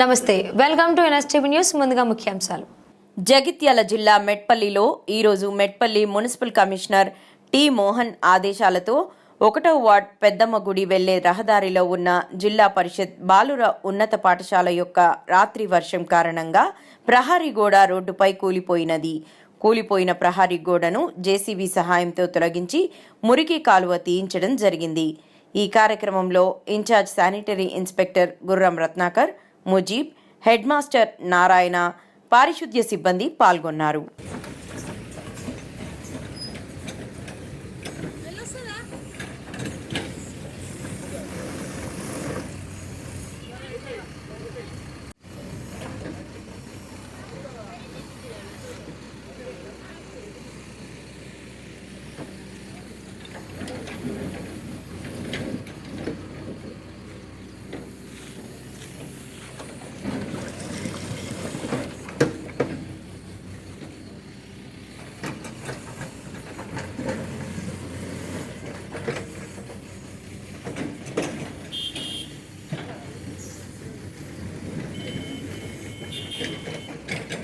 నమస్తే welcome to NSTV news ముందుగా ముఖ్యాంశాలు. జగిత్యాల జిల్లా మెట్పల్లిలో ఈరోజు Metpally municipal commissioner T Mohan ఆదేశాలతో ఒకటో వార్డ్ పెద్దమ్మ గుడి వెళ్ళే రహదారిలో ఉన్న జిల్లా పరిషత్ బాలుర ఉన్నత పాఠశాల యొక్క రాత్రి వర్షం కారణంగా ప్రహరీ గోడ రోడ్డుపై కూలిపోయినది. కూలిపోయిన ప్రహరీ గోడను జేసీబీ సహాయంతో తొలగించి మురికి కాలువ తీయించడం జరిగింది. ఈ కార్యక్రమంలో incharge sanitary inspector Gurram Ratnakar Mujeeb head master Narayana పారిశుద్ధ్య సిబ్బంది పాల్గొన్నారు.